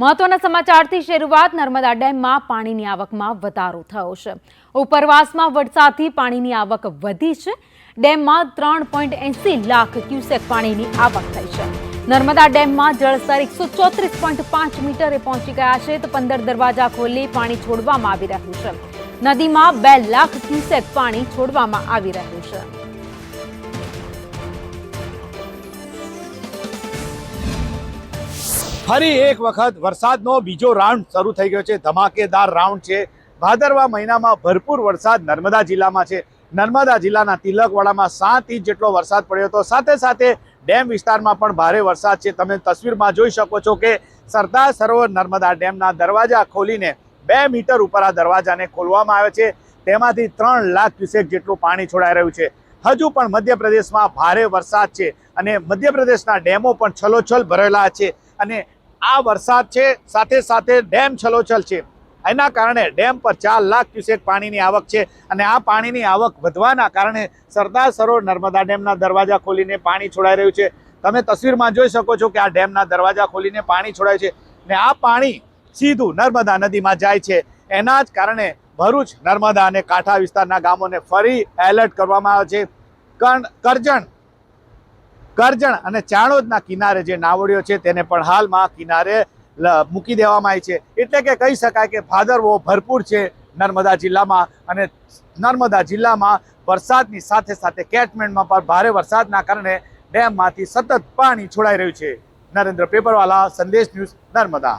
મહત્વના સમાચારથી શરૂઆત નર્મદા ડેમમાં પાણીની આવકમાં વધારો થયો છે. ઉપરવાસમાં વરસાદથી પાણીની આવક વધી છે. ડેમમાં ત્રણ પોઈન્ટ એંસી લાખ ક્યુસેક પાણીની આવક થઈ છે. નર્મદા ડેમમાં જળસ્તર એકસો ચોત્રીસ પોઈન્ટ પાંચ મીટરે પહોંચી ગયા છે તો પંદર દરવાજા ખોલી પાણી છોડવામાં આવી રહ્યું છે. નદીમાં બે લાખ ક્યુસેક પાણી છોડવામાં આવી રહ્યું છે. ફરી એક વખત વરસાદનો બીજો રાઉન્ડ શરૂ થઈ ગયો છે. ધમાકેદાર રાઉન્ડ છે. ભાદરવા મહિનામાં ભરપૂર વરસાદ નર્મદા જિલ્લામાં છે. નર્મદા જિલ્લાના તિલકવાડામાં સાત ઇંચ જેટલો વરસાદ પડ્યો હતો. સાથે સાથે ડેમ વિસ્તારમાં પણ ભારે વરસાદ છે. તમે તસવીરમાં જોઈ શકો છો કે સરદાર સરોવર નર્મદા ડેમના દરવાજા ખોલીને બે મીટર ઉપર આ દરવાજાને ખોલવામાં આવે છે. તેમાંથી ત્રણ લાખ ક્યુસેક જેટલું પાણી છોડાઈ રહ્યું છે. હજુ પણ મધ્યપ્રદેશમાં ભારે વરસાદ છે અને મધ્યપ્રદેશના ડેમો પણ છલોછલ ભરેલા છે અને આ વરસાદ છે, સાથે સાથે ડેમ છલોછલ છે. એના કારણે ડેમ પર ચાર લાખ ક્યુસેક પાણીની આવક છે અને આ પાણીની આવક વધવાના કારણે સરદાર સરોવર નર્મદા ડેમના દરવાજા ખોલીને પાણી છોડાઈ રહ્યું છે. તમે તસવીરમાં જોઈ શકો છો કે આ ડેમના દરવાજા ખોલીને પાણી છોડાય છે ને આ પાણી સીધું નર્મદા નદીમાં જાય છે. એના જ કારણે ભરૂચ, નર્મદા અને કાંઠા વિસ્તારના ગામોને ફરી એલર્ટ કરવામાં આવે છે. કરજણ કરજણ અને ચાણોદના કિનારે જે નાવડીઓ છે તેને પણ હાલમાં કિનારે મૂકી દેવામાં આવી છે. એટલે કે કહી શકાય કે ભાદરવો ભરપૂર છે નર્મદા જિલ્લામાં અને નર્મદા જિલ્લામાં વરસાદની સાથે સાથે કેટમેન્ટમાં પણ ભારે વરસાદના કારણે ડેમમાંથી સતત પાણી છોડાઈ રહ્યું છે. નરેન્દ્ર પેપરવાલા, સંદેશ ન્યૂઝ નર્મદા.